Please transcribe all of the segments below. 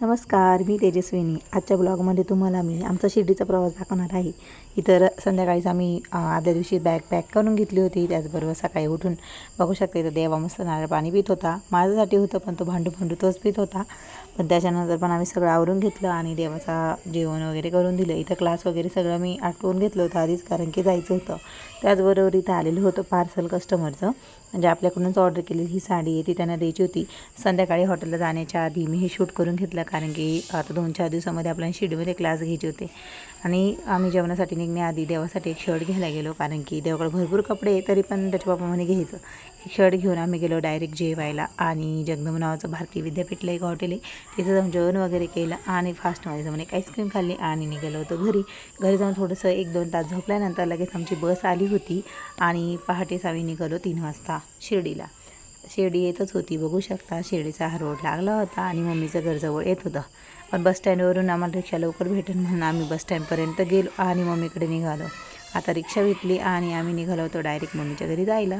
नमस्कार मी तेजस्विनी. आजच्या ब्लॉगमध्ये तुम्हाला मी आमचा शिर्डीचा प्रवास दाखवणार आहे. इतर संध्याकाळीच आम्ही आदल्या दिवशी बॅग पॅक करून घेतली होती. त्याचबरोबर सकाळी उठून बघू शकता इथं देवा मस्त नारळ पाणी पित होता. माझ्यासाठी होतं पण तो भांडू भांडू तोच पित होता. पण त्याच्यानंतर पण आम्ही सगळं आवरून घेतलं आणि देवाचा जेवण वगैरे करून दिलं. इथं क्लास वगैरे सगळं मी आटवून घेतलं होतं आधीच कारण की जायचं होतं. त्याचबरोबर इथं आलेलं होतं पार्सल कस्टमरचं म्हणजे आपल्याकडूनच ऑर्डर केलेली ही साडी आहे ती त्यांना द्यायची होती. संध्याकाळी हॉटेलला जाण्याच्या आधी मी हे शूट करून घेतलं कारण की आता दोन चार दिवसामध्ये आपल्याला शिडीमध्ये क्लास घ्यायचे होते. आणि आम्ही जेवणासाठी निघण्याआधी देवासाठी एक शर्ट घ्यायला गेलो कारण की देवाकडे भरपूर कपडे तरी पण त्याच्या बाबा म्हणे घ्यायचं. एक शर्ट घेऊन आम्ही गेलो डायरेक्ट जेवायला आणि जगदंब नावाचं भारतीय विद्यापीठला एक हॉटेल आहे. तिथं जाऊन जेवण वगैरे केलं आणि फास्टमध्ये जाऊन एक आईस्क्रीम खाल्ली आणि निघालो होतो घरी. घरी जाऊन थोडंसं एक दोन तास झोपल्यानंतर लगेच आमची बस आली होती आणि पहाटेच आम्ही निघालो तीन वाजता शिर्डीला. शिर्डी येतच होती. बघू शकता शेडीचा हा रोड लागला होता आणि मम्मीचं घर जवळ येत होतं. पण बस स्टँडवरून आम्हाला रिक्षा लवकर भेटेल म्हणून आम्ही बस स्टँडपर्यंत गेलो आणि मम्मीकडे निघालो. आता रिक्षा भेटली आणि आम्ही निघालो होतो डायरेक्ट मम्मीच्या घरी जायला.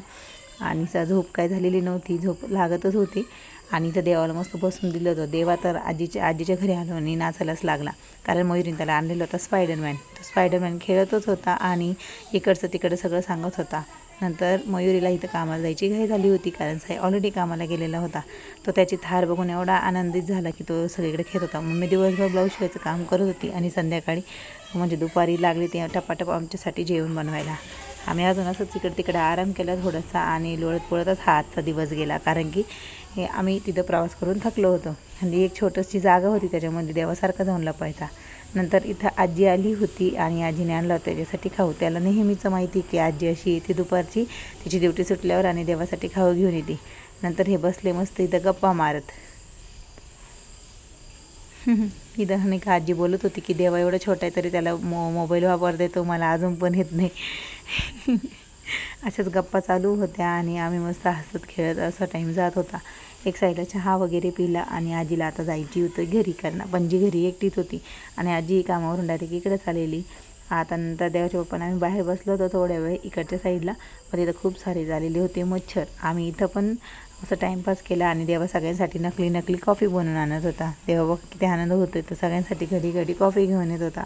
आणि सा झोप काय झालेली नव्हती झोप लागतच होती. आणि इथं देवाला मस्त बसून दिलं होतं. देवा तर आजीच्या आजीच्या घरी आलो आणि नाचायलाच लागला. कारण मयुरीने त्याला आणलेलं होतं स्पायडरमॅन तो स्पायडरमॅन खेळतच होता आणि इकडचं तिकडं सगळं सांगत होता. नंतर मयुरीला इथं कामाला जायची घाई झाली होती कारण साई ऑलरेडी कामाला गेलेला होता. तो त्याची थार बघून एवढा आनंदित झाला की तो सगळीकडे खेळत होता. मग मी दिवसभर ब्लाऊज शिवायचं काम करत होती आणि संध्याकाळी म्हणजे दुपारी लागली ते टपाटप आमच्यासाठी जेवण बनवायला. आम्ही अजून असंच इकडे तिकडं आराम केला थोडासा आणि लोळत पळतच हा आजचा दिवस गेला. कारण की हे आम्ही तिथं प्रवास करून थकलो होतो. आणि एक छोटीशी जागा होती त्याच्यामध्ये देवासारखा जाऊन लपायचा नंतर इथं आजी आली होती आणि आजीने आणलं होता. त्याच्यासाठी खाऊ. त्याला नेहमीचं माहिती की आजी अशी येते दुपारची. तिची ड्युटी सुटल्यावर आणि देवासाठी खाऊ घेऊन येते. नंतर हे बसले मस्त इथं गप्पा मारत. इथं आणि का आजी बोलत होती की देवा एवढा छोटा आहे तरी त्याला मो मोबाईल वापरता येतो. मला अजून पण येत नाही. अशाच गप्पा चालू होत्या आणि आम्ही मस्त हसत खेळत असा टाईम जात होता. एक साईडला चहा वगैरे पिला आणि आजीला आता जायची होती घरी कारण. पणजी घरी एकटीच होती आणि आजी कामावरून डायरेक्ट इकडेच आलेली. आता नंतर देवाच्या पप्पाने आम्ही बाहेर बसलो होतो थोड्या वेळ इकडच्या साईडला पण तिथं खूप सारे झालेले होते मच्छर. आम्ही इथं पण असं टाईमपास केला आणि देवा सगळ्यांसाठी नकली नकली कॉफी बनवून आणत होता. देवा बघ किती आनंद होतो तर सगळ्यांसाठी घडी घडी कॉफी घेऊन येत होता.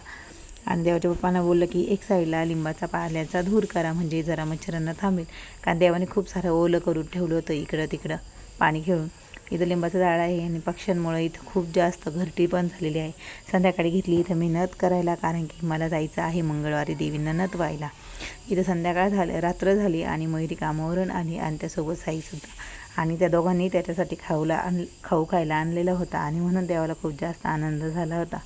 आणि देवाच्या पप्पांना बोललं की एक साईडला लिंबाचा पाल्याचा धूर करा म्हणजे जरा मच्छरांना थांबेल. कारण देवाने खूप सारं ओलं करून ठेवलं होतं इकडं तिकडं पाणी खेळून इथं लिंबाचं झाड आहे आणि पक्ष्यांमुळे इथं खूप जास्त घरटी पण झालेली आहे. संध्याकाळी घेतली इथं मी नथ करायला कारण की मला जायचं आहे मंगळवारी देवींना नथ व्हायला. इथं संध्याकाळ झालं रात्र झाली आणि मयुरी कामावरून आली आणि त्यासोबत साईसुद्धा. आणि त्या दोघांनी त्याच्यासाठी खाऊला आण खाऊ खायला आणलेला होता आणि म्हणून देवाला खूप जास्त आनंद झाला होता.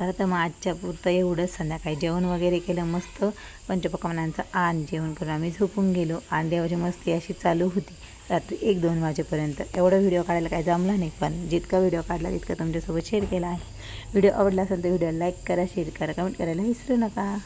खरं तर मग आजच्या पुरतं एवढंच संध्याकाळी जेवण वगैरे केलं मस्त. पंचपक्वानांचं आण जेवण करून आम्ही झोपून गेलो. आणि देवाची मस्ती अशी चालू होती. रात्री एक दोन वाजेपर्यंत. एवढा व्हिडिओ काढायला काय जमला नाही पण जितका व्हिडिओ काढला तितका तुमच्यासोबत शेअर केला आहे. व्हिडिओ आवडला असेल तर व्हिडिओ लाईक करा शेअर करा कमेंट करायला विसरू नका.